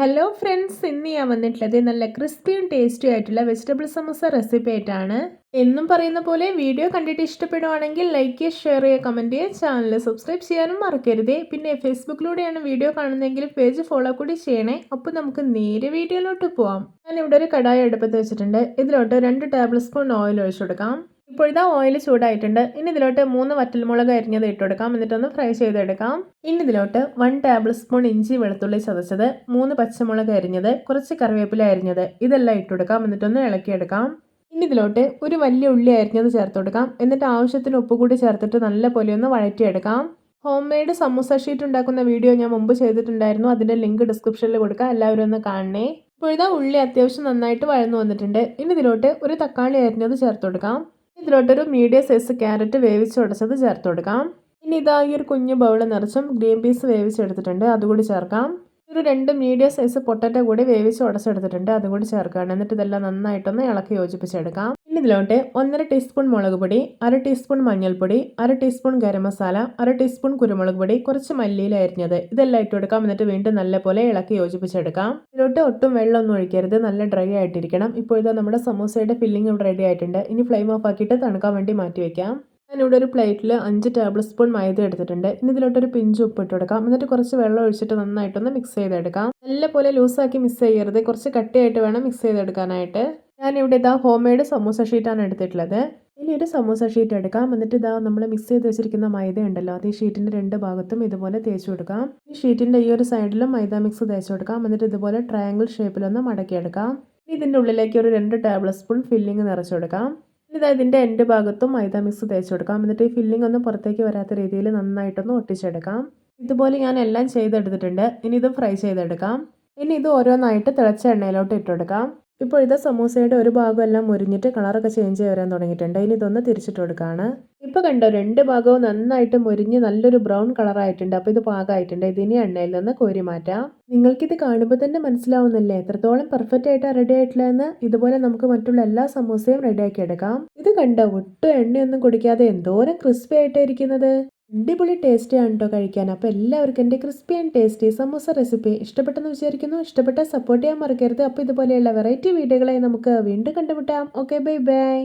Hello friends ഇന്ന് ഞാൻ വന്നിട്ടുള്ളത് നല്ല ക്രിസ്പിയും ടേസ്റ്റിയും ആയിട്ടുള്ള വെജിറ്റബിൾ സമോസ റെസിപ്പി ആയിട്ടാണ്. എന്നും പറയുന്ന പോലെ വീഡിയോ കണ്ടിട്ട് ഇഷ്ടപ്പെടുവാണെങ്കിൽ ലൈക്ക് ചെയ്യുക ഷെയർ ചെയ്യുക കമന്റ് ചെയ്യുക ചാനൽ സബ്സ്ക്രൈബ് ചെയ്യാനും മറക്കരുത്. പിന്നെ ഫേസ്ബുക്കിലൂടെയാണ് വീഡിയോ കാണുന്നതെങ്കിൽ പേജ് ഫോളോ കൂടി ചെയ്യണേ. അപ്പോൾ നമുക്ക് നേരെ വീഡിയോയിലോട്ട് പോവാം. ഞാൻ ഇവിടെ ഒരു കടായി അടുപ്പത്ത് വെച്ചിട്ടുണ്ട്. ഇതിലോട്ട് രണ്ട് ടേബിൾ സ്പൂൺ ഓയിൽ ഒഴിച്ചു കൊടുക്കാം. ഇപ്പോഴിതാ ഓയിൽ ചൂടായിട്ടുണ്ട്. ഇനി ഇതിലോട്ട് മൂന്ന് വറ്റൽമുളക് അരിഞ്ഞത് ഇട്ട് കൊടുക്കാം എന്നിട്ടൊന്ന് ഫ്രൈ ചെയ്തെടുക്കാം. ഇനി ഇതിലോട്ട് വൺ ടേബിൾ സ്പൂൺ ഇഞ്ചി വെളുത്തുള്ളി ചതച്ചത് മൂന്ന് പച്ചമുളക് അരിഞ്ഞത് കുറച്ച് കറിവേപ്പില അരിഞ്ഞത് ഇതെല്ലാം ഇട്ട് കൊടുക്കാം എന്നിട്ടൊന്ന് ഇളക്കിയെടുക്കാം. ഇനി ഇതിലോട്ട് ഒരു വലിയ ഉള്ളി അരിഞ്ഞത് ചേർത്ത് കൊടുക്കാം എന്നിട്ട് ആവശ്യത്തിന് ഉപ്പ് കൂടി ചേർത്തിട്ട് നല്ല പോലെ ഒന്ന് വഴറ്റിയെടുക്കാം. ഹോം മെയ്ഡ് സമൂസ ഷീറ്റ് ഉണ്ടാക്കുന്ന വീഡിയോ ഞാൻ മുമ്പ് ചെയ്തിട്ടുണ്ടായിരുന്നു. അതിന്റെ ലിങ്ക് ഡിസ്ക്രിപ്ഷനിൽ കൊടുക്കാം. എല്ലാവരും ഒന്ന് കാണണേ. ഇപ്പോഴിതാ ഉള്ളി അത്യാവശ്യം നന്നായിട്ട് വഴന്നു വന്നിട്ടുണ്ട്. ഇനി ഇതിലോട്ട് ഒരു തക്കാളി അരിഞ്ഞത് ചേർത്ത് കൊടുക്കാം ഇതിലോട്ടൊരു മീഡിയം സൈസ് ക്യാരറ്റ് വേവിച്ചുടച്ചത് ചേർത്ത് കൊടുക്കാം. ഇനി ഇതാ ഈ ഒരു കുഞ്ഞു ബൗൾ നിറച്ചും ഗ്രീൻ പീസ് വേവിച്ചെടുത്തിട്ടുണ്ട്. അതുകൂടി ചേർക്കാം. ഒരു രണ്ട് മീഡിയം സൈസ് പൊട്ടറ്റോ കൂടി വേവിച്ച് ഉടച്ചെടുത്തിട്ടുണ്ട്. അതുകൂടി ചേർക്കുകയാണ്. എന്നിട്ട് ഇതെല്ലാം നന്നായിട്ടൊന്ന് ഇളക്കി യോജിപ്പിച്ചെടുക്കാം. ഇനി ഇതിലോട്ട് ഒന്നര ടീസ്പൂൺ മുളക് പൊടി അര ടീസ്പൂൺ മഞ്ഞൾപ്പൊടി അര ടീസ്പൂൺ ഗരം മസാല അര ടീസ്പൂൺ കുരുമുളക് പൊടി കുറച്ച് മല്ലിയിൽ അരിഞ്ഞത്. ഇതെല്ലാം ഇട്ട് കൊടുക്കാം. എന്നിട്ട് വീണ്ടും നല്ലപോലെ ഇളക്കി യോജിപ്പിച്ചെടുക്കാം. ഇതിലോട്ട് ഒട്ടും വെള്ളമൊന്നും ഒഴിക്കരുത്. നല്ല ഡ്രൈ ആയിട്ടിരിക്കണം. ഇപ്പോൾ ഇതാ നമ്മുടെ സമോസയുടെ ഫില്ലിംഗ് ഇവിടെ റെഡി ആയിട്ടുണ്ട്. ഇനി ഫ്ലെയിം ഓഫ് ആക്കിയിട്ട് തണുക്കാൻ വേണ്ടി മാറ്റി വെക്കാം. ഞാനിവിടെ ഒരു പ്ലേറ്റിൽ അഞ്ച് ടേബിൾ സ്പൂൺ മൈദ എടുത്തിട്ടുണ്ട്. ഇനി ഇതിലോട്ടൊരു പിഞ്ച് ഉപ്പ് ഇട്ട് കൊടുക്കാം. എന്നിട്ട് കുറച്ച് വെള്ളം ഒഴിച്ചിട്ട് നന്നായിട്ടൊന്ന് മിക്സ് ചെയ്തെടുക്കാം. നല്ലപോലെ ലൂസാക്കി മിക്സ് ചെയ്യരുത്. കുറച്ച് കട്ടിയായിട്ട് വേണം മിക്സ് ചെയ്തെടുക്കാനായിട്ട്. ഞാനിവിടെ ഇതാ ഹോം മെയ്ഡ് സമൂസ ഷീറ്റാണ് എടുത്തിട്ടുള്ളത്. ഇനി ഒരു സമൂസ ഷീറ്റ് എടുക്കാം. എന്നിട്ട് ഇതാ നമ്മൾ മിക്സ് ചെയ്ത് വെച്ചിരിക്കുന്ന മൈദ ഉണ്ടല്ലോ അത് ഈ ഷീറ്റിന്റെ രണ്ട് ഭാഗത്തും ഇതുപോലെ തേച്ച് കൊടുക്കാം. ഈ ഷീറ്റിന്റെ ഈ ഒരു സൈഡിലും മൈദ മിക്സ് തേച്ചു കൊടുക്കാം. എന്നിട്ട് ഇതുപോലെ ട്രയാങ്കിൾ ഷേപ്പിലൊന്ന് മടക്കിയെടുക്കാം ഇതിന്റെ ഉള്ളിലേക്ക് ഒരു രണ്ട് ടേബിൾ സ്പൂൺ ഫില്ലിങ് നിറച്ചു കൊടുക്കാം. ഇതാ ഇതിന്റെ എന്റെ ഭാഗത്തും മൈദ മിക്സ് തേച്ചു കൊടുക്കാം. എന്നിട്ട് ഈ ഫില്ലിംഗ് ഒന്നും പുറത്തേക്ക് വരാത്ത രീതിയിൽ നന്നായിട്ടൊന്ന് ഒട്ടിച്ചെടുക്കാം. ഇതുപോലെ ഞാൻ എല്ലാം ചെയ്തെടുത്തിട്ടുണ്ട്. ഇനി ഇത് ഫ്രൈ ചെയ്തെടുക്കാം. ഇനി ഇത് ഓരോന്നായിട്ട് തിളച്ച എണ്ണയിലോട്ട് ഇട്ടുകൊടുക്കാം ഇപ്പോൾ ഇത് സമൂസയുടെ ഒരു ഭാഗം എല്ലാം മുരിഞ്ഞിട്ട് കളറൊക്കെ ചേഞ്ച് ചെയ്ത് വരാൻ തുടങ്ങിയിട്ടുണ്ട്. ഇനി ഇതൊന്ന് തിരിച്ചിട്ട് കൊടുക്കുകയാണ് ഇപ്പോൾ കണ്ടോ രണ്ട് ഭാഗവും നന്നായിട്ട് മുരിഞ്ഞ് നല്ലൊരു ബ്രൗൺ കളറായിട്ടുണ്ട്. അപ്പോൾ ഇത് പാകമായിട്ടുണ്ട്. ഇതിനി എണ്ണയിൽ നിന്ന് കോരി മാറ്റാം. നിങ്ങൾക്കിത് കാണുമ്പോൾ തന്നെ മനസ്സിലാവുന്നില്ലേ? എത്രത്തോളം പെർഫെക്റ്റ് ആയിട്ട് റെഡി ആയിട്ടില്ലെന്ന് ഇതുപോലെ നമുക്ക് മറ്റുള്ള എല്ലാ സമൂസയും റെഡിയാക്കി എടുക്കാം. ഇത് കണ്ടോ ഒട്ടും എണ്ണയൊന്നും കുടിക്കാതെ എന്തോരം ക്രിസ്പി ആയിട്ടായിരിക്കുന്നത് അടിപൊളി ടേസ്റ്റിയാണ് കേട്ടോ കഴിക്കാൻ. അപ്പോൾ എല്ലാവർക്കും എന്റെ crispy and tasty samosa recipe ഇഷ്ടപ്പെട്ടെന്ന് വിചാരിക്കുന്നു. ഇഷ്ടപ്പെട്ട സപ്പോർട്ട് ചെയ്യാൻ മറക്കരുത്. അപ്പോൾ ഇതുപോലെയുള്ള വെറൈറ്റി വീഡിയോകളായി നമുക്ക് വീണ്ടും കണ്ടുമുട്ടാം. Okay bye bye